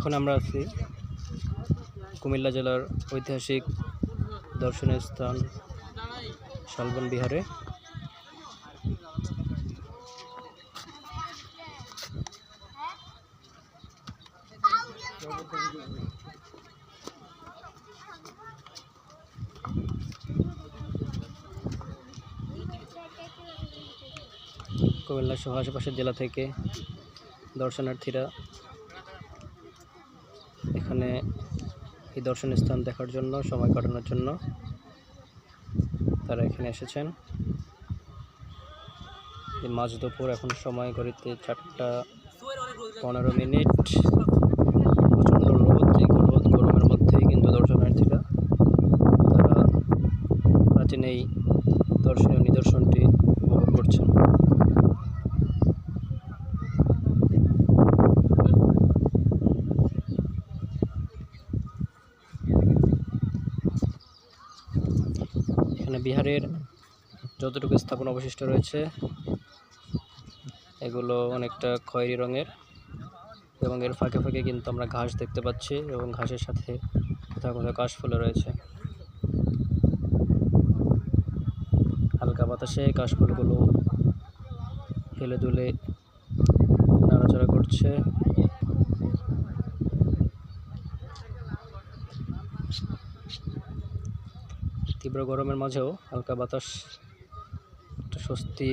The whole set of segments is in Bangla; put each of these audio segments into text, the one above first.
এখন আমরা আছি কুমিল্লা জেলার ঐতিহাসিক দর্শনীয় স্থান শালবন বিহারে। কুমিল্লা সহ আশেপাশের জেলা থেকে দর্শনার্থীরা এখানে এই দর্শনীয় স্থান দেখার জন্য, সময় কাটানোর জন্য তারা এখানে এসেছেন। মাঝ দুপুর এখন সময় ঘড়িতে চারটা পনেরো মিনিট। দর্শনার্থীরা তারা দর্শনীয় নিদর্শনটি এখানে বিহারের যতটুকু স্থাপন অবশিষ্ট রয়েছে, এগুলো অনেকটা খয়েরি রঙের এবং এর ফাঁকে ফাঁকে কিন্তু আমরা ঘাস দেখতে পাচ্ছি এবং ঘাসের সাথে কোথাও কোথাও কাশফুলও রয়েছে। হালকা বাতাসে কাশফুলগুলো হেলে দুলে নাড়াচড়া করছে। তীব্র গরমের মাঝেও হালকা বাতাস একটা স্বস্তি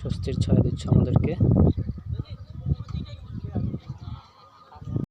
স্বস্তির ছায়া দিচ্ছে আমাদেরকে।